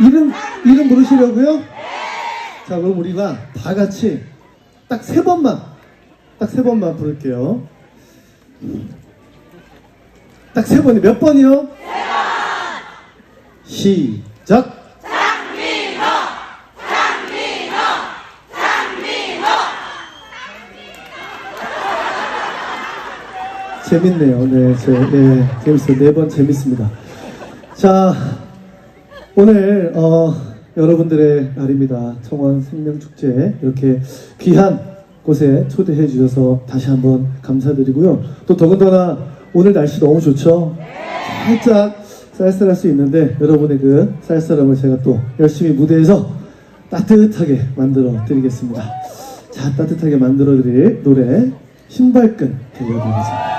이름 이름 부르시려고요? 자 그럼 우리가 다 같이 딱 세 번만 딱 세 번만 부를게요. 딱 세 번이 몇 번이요? 세 번. 시작. 재밌네요. 네, 제, 네, 재밌어요. 네 번 재밌습니다. 자, 오늘, 어, 여러분들의 날입니다. 청원 생명축제. 이렇게 귀한 곳에 초대해 주셔서 다시 한번 감사드리고요. 또 더군다나 오늘 날씨 너무 좋죠? 살짝 쌀쌀할 수 있는데 여러분의 그 쌀쌀함을 제가 또 열심히 무대에서 따뜻하게 만들어 드리겠습니다. 자, 따뜻하게 만들어 드릴 노래 신발끈 들려드리겠습니다.